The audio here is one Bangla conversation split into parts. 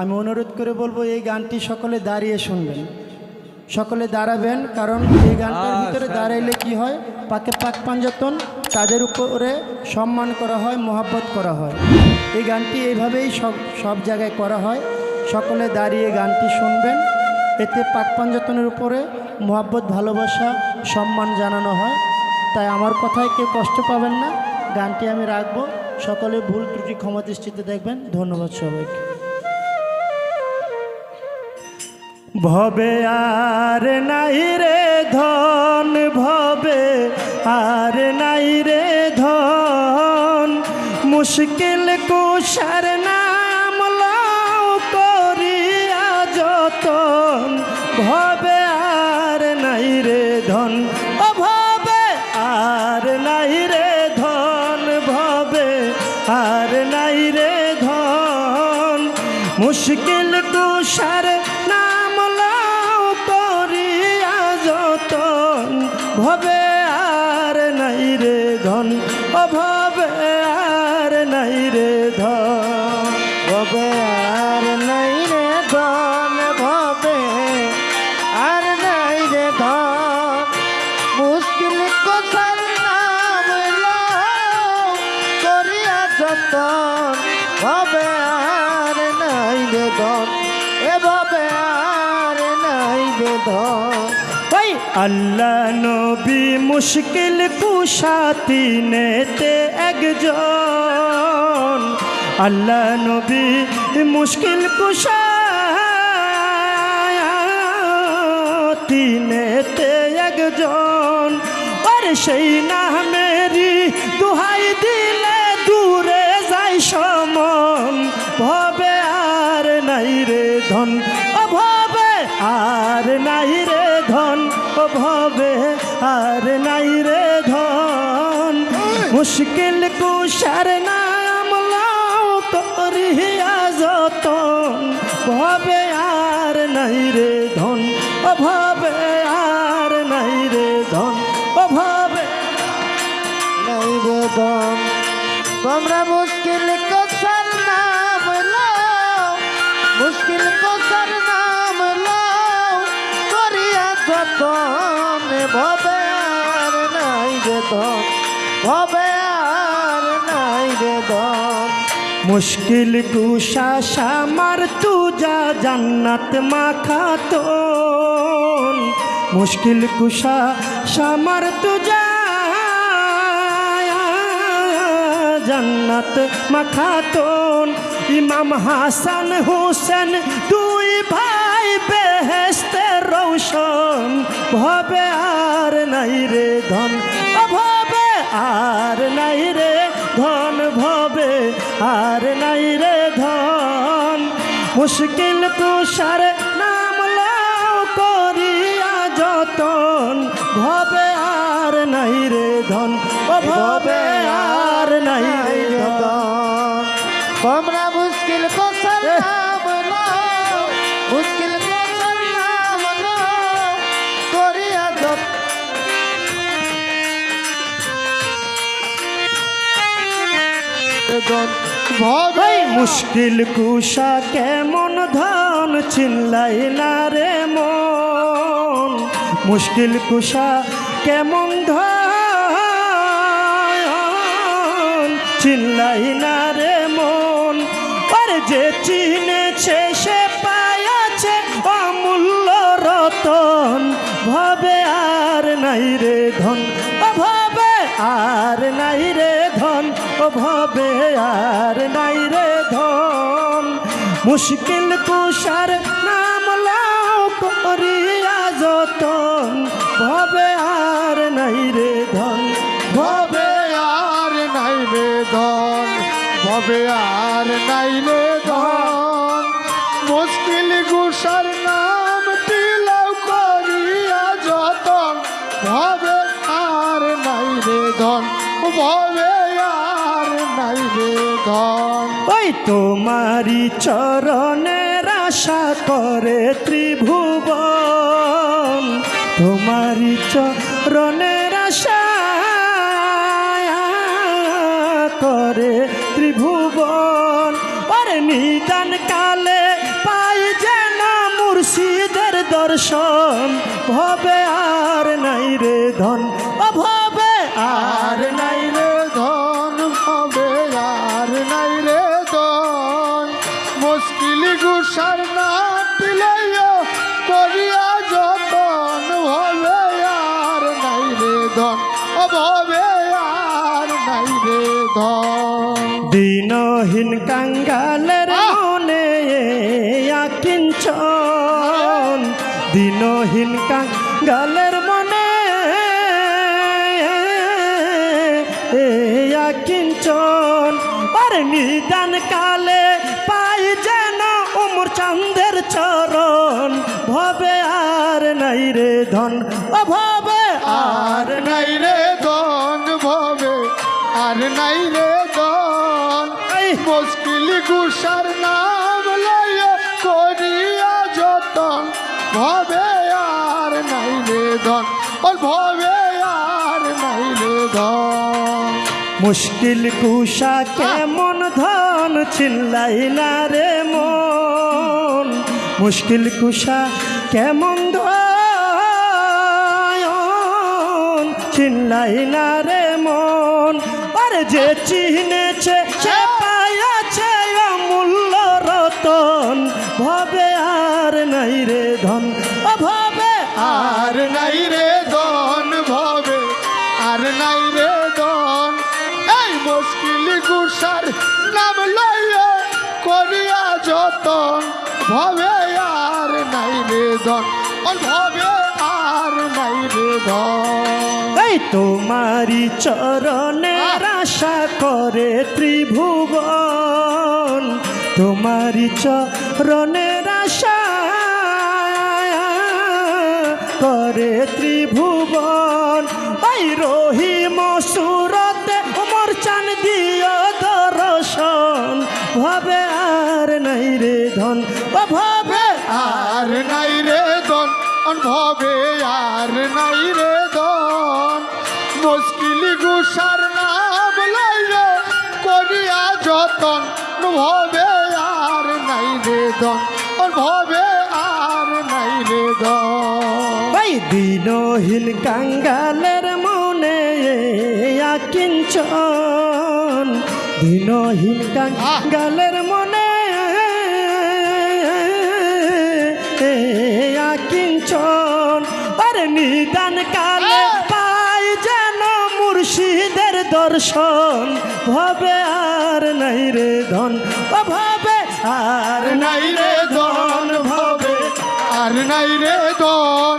আমি অনুরোধ করে বলব এই গানটি সকলে দাঁড়িয়ে শুনবেন। সকলে দাঁড়াবেন কারণ এই গানটার ভিতরে দাঁড়াইলে কি হয়? পাকে পাক পাঞ্জাতন তাদের উপরে সম্মান করা হয় মহাব্বত করা হয়। এই গানটি এইভাবেই সব সব জায়গায় করা হয়। সকলে দাঁড়িয়ে গানটি শুনবেন। এতে পাক পাঞ্জাতনের উপরে মহাব্বত ভালোবাসা সম্মান জানানো হয়। তাই আমার কথায় কেউ কষ্ট পাবেন না। গানটি আমি রাখব। সকলে ভুল ত্রুটি ক্ষমা দৃষ্টিতে দেখবেন। ধন্যবাদ সবাইকে। ভবে আর নাই রে ধন, ভবে আর নাই রে ধন। মুশকিল কুষার নাম লাও করিয়া যতন। ভবে আর নাই রে ধন ভবে আর নাই রে ধন, ভবে আর নাই রে ধন। মুশকিল তুষার ভবে আর নাই রে ধন ও ভবে আর নাই রে ধন নাই রে ধন ভবে আর নাই রে ধন। মুশকিল কথার নাম করিয়া যতন ভবে আর নাই রে ধন এ ভবে আর নাই রে ধন। আল্লাহ নবী মুশকিল কুশাতি নেতে একজন। আল্লাহ নবী মুশকিল কুশাতি নেতে একজন। আর সেই নামেরই দুহাই দিলে দূরে যাই সমন। ভবে আর নাই রে ধন অভাবে আর নাই রে অভাবে আর নাই রে ধন। মুশকিল কুষার নাম লাও করিয়া যতন। ভবে আর নাই রে ধন। অভাবে আর নাই রে ধন। অভাবে নাই রে ধন। তোমরা রে ভবে আর নাই রে মুশকিল কুশা শামার তুজা জান্নাত মাখাতন মুশকিল কুশা শামার তুজা জান্নাত মাখাতন ইমাম হাসান হোসেন দুই ভাই বেহেস্তে রৌশন ভবে আর নাই রে ধন। আর নাই রে ধন ভবে, আর নাই রে ধন। মুশকিল তুষার নাম লাও করিয়া যতন। ভবে আর নাই রে ধন, ও ভবে আর নাই রে ধন। তোমরা মুশকিল কথার ভবে ভাই মুশকিল কুষা কেমন ধান চিল্লাই না রে মন। মুশকিল কুষা কেমন ধন চিল্লাই না রে মন। আর যে চিনেছে মুশকিল কুষার নাম লাও করিয়া যতন ভবে আর নাই রে ধন। ভবে আর নাই রে ধন। ভবে আর নাই রে ধন। মুশকিল গুসার নাম তিলাও করিয়া যতন ভবে আর নাই রে ধন। ভবে আর নাই রে ধন। ওই তোমারি চরণের আশা করে ত্রিভুবন। তোমারি চরণের আশা করে ত্রিভুবন। আরে নিদান কালে পাই যেন মুর্শিদের দর্শন। ভবে আর নাই রে ধন ও ভবে আর নাই রে ধন দিনহীন কাঙ্গালের মনে আকিঞ্চন দিনহীন কাঙ্গালের মনে আকিঞ্চন আর নিদান কালে পাই যেন উমর চান্দের চরণ। ভবে আর নাই রে ধন ও ভবে আর নাই রে ধন ভবে আর নাই রে ধন। এই মুশকিল গুসার নাম লইয়া করিয়া যতন ভবে আর নাই রে ধন ভবে আর নাই রে ধন। মুশকিল কুশা কেমন ধন চিল্লাই না রে মন? মুশকিল কুশা কেমন ধন চিল্লাই না রে মন? আরে যে চিনেছে সে পাইয়াছে অমূল্য রতন। ভবে আর নাই রে ধন, ভবে আর নাই রে যতন ভবে আর নাই রে ওর ভবে আর নাই রে এই তোমারি চরণের আশা করে ত্রিভুবন। তোমারি চরণের আশা করে ত্রিভুবন। সুরতে উমর চান দিও দর্শন। ভাবে ধন? ও ভাবে আর নাই রে ধন। ভবে আর নাই রে ধন। মুশকিল গুসার নাম লইয়া করিয়া যতন। ভবে আর নাই রে ধন। ভবে আর নাই রে ধন। দিনহীন কাঙ্গালের মনে আকিঞ্চন। দিনহীন কাঙ্গালের মনে আকিঞ্চন আরে নিদান কালে পাই যেন মুর্শিদের দর্শন। ভবে আর নাই রে ধন ভবে আর নাই রে ধন ভবে আর নাই রে ধন।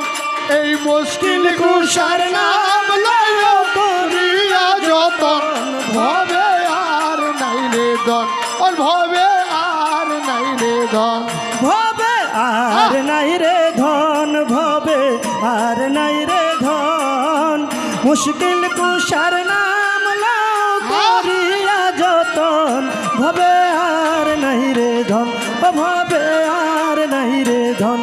এই মুশকিল গুসার নাম লইয়া করিয়া যতন ভবে আর নাই রে ধন ভবে আর নাই রে ধন। ভবে আর নাই রে ধন ভবে, আর নাই রে ধন। মুশকিল কুষার নাম করিয়া যতন, ভবে আর নাই রে ধন, ভবে আর নাই রে ধন।